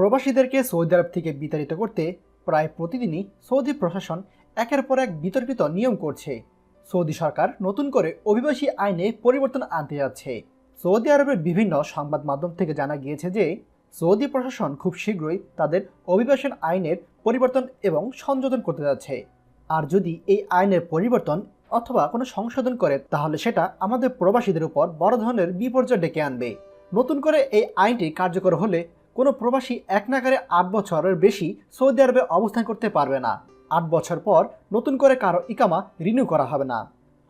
প্রবাসীদেরকে সৌদি আরব থেকে বিতাড়িত করতে প্রায় প্রতিদিনই সৌদি প্রশাসন একের পর এক বিতর্কিত নিয়ম করছে। সৌদি সরকার নতুন করে অভিবাসী আইনে পরিবর্তন আনতে যাচ্ছে। সৌদি আরবের বিভিন্ন সংবাদ মাধ্যম থেকে জানা গিয়েছে যে, সৌদি প্রশাসন খুব শীঘ্রই তাদের অভিবাসন আইনের পরিবর্তন এবং সংযোজন করতে যাচ্ছে। আর যদি এই আইনের পরিবর্তন অথবা কোনো সংশোধন করে, তাহলে সেটা আমাদের প্রবাসীদের উপর বড় ধরনের বিপর্যয় ডেকে আনবে। নতুন করে এই আইনটি কার্যকর হলে কোনো প্রবাসী এক নাগারে আট বছরের বেশি সৌদি আরবে অবস্থান করতে পারবে না। আট বছর পর নতুন করে কারও ইকামা রিনিউ করা হবে না।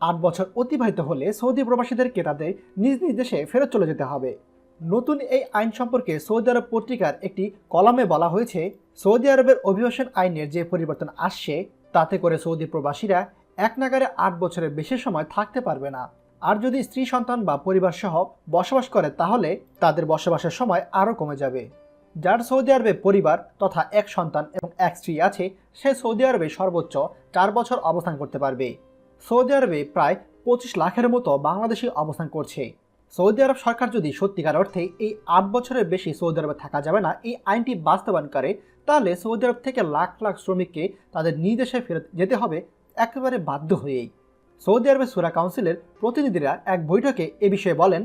আট বছর অতিবাহিত হলে সৌদি প্রবাসীদেরকে তাদের নিজ নিজ দেশে ফেরত চলে যেতে হবে। নতুন এই আইন সম্পর্কে সৌদি আরব পত্রিকার একটি কলামে বলা হয়েছে, সৌদি আরবের অভিবাসন আইনের যে পরিবর্তন আসছে, তাতে করে সৌদি প্রবাসীরা এক নাগারে আট বছরের বেশি সময় থাকতে পারবে না। আর যদি স্ত্রী, সন্তান বা পরিবার সহ বসবাস করে, তাহলে তাদের বসবাসের সময় আরও কমে যাবে। যার সৌদি আরবে পরিবার তথা এক সন্তান এবং এক স্ত্রী আছে, সে সৌদি আরবে সর্বোচ্চ চার বছর অবস্থান করতে পারবে। সৌদি আরবে প্রায় পঁচিশ লাখের মতো বাংলাদেশি অবস্থান করছে। সৌদি আরব সরকার যদি সত্যিকার অর্থে এই আট বছরের বেশি সৌদি আরবে থাকা যাবে না, এই আইনটি বাস্তবায়ন করে, তাহলে সৌদি আরব থেকে লাখ লাখ শ্রমিককে তাদের নিজ দেশে ফেরত যেতে হবে, একেবারে বাধ্য হয়েই। সৌদি আরবের সুরা কাউন্সিলের প্রতিনিধিরা এক বৈঠকে এ বিষয়ে বলেন,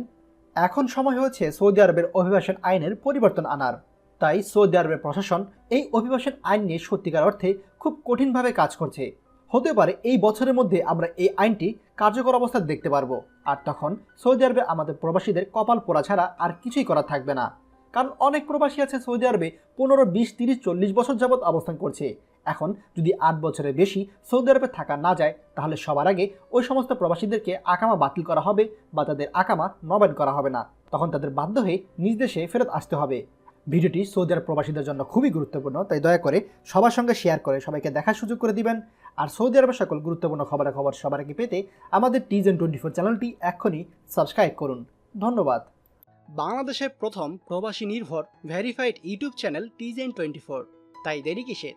এখন সময় হয়েছে সৌদি আরবের অভিবাসন আইনের পরিবর্তন আনার। তাই সৌদি আরবের প্রশাসন এই অভিবাসন আইন নিয়ে সত্যিকার অর্থে খুব কঠিনভাবে কাজ করছে। হতে পারে এই বছরের মধ্যে আমরা এই আইনটি কার্যকর অবস্থায় দেখতে পারব। আর তখন সৌদি আরবে আমাদের প্রবাসীদের কপাল পোড়া ছাড়া আর কিছুই করা থাকবে না। কারণ অনেক প্রবাসী আছে সৌদি আরবে পনেরো, বিশ, তিরিশ, চল্লিশ বছর যাবৎ অবস্থান করছে। এখন যদি আট বছরের বেশি সৌদি আরবে থাকা না যায়, তাহলে সবার আগে ওই সমস্ত প্রবাসীদেরকে আকামা বাতিল করা হবে বা তাদের আকামা নবায়ন করা হবে না। তখন তাদের বাধ্য হয়ে নিজ দেশে ফেরত আসতে হবে। ভিডিওটি সৌদি আরব প্রবাসীদের জন্য খুবই গুরুত্বপূর্ণ, তাই দয়া করে সবার সঙ্গে শেয়ার করে সবাইকে দেখার সুযোগ করে দিবেন। আর সৌদি আরবের সকল গুরুত্বপূর্ণ খবরাখবর সবার আগে পেতে আমাদের টিজেন টোয়েন্টি ফোর চ্যানেলটি এখনই সাবস্ক্রাইব করুন। ধন্যবাদ। বাংলাদেশের প্রথম প্রবাসী নির্ভর ভেরিফাইড ইউটিউব চ্যানেল টিজেন টোয়েন্টি ফোর তাই দেরি কিসের?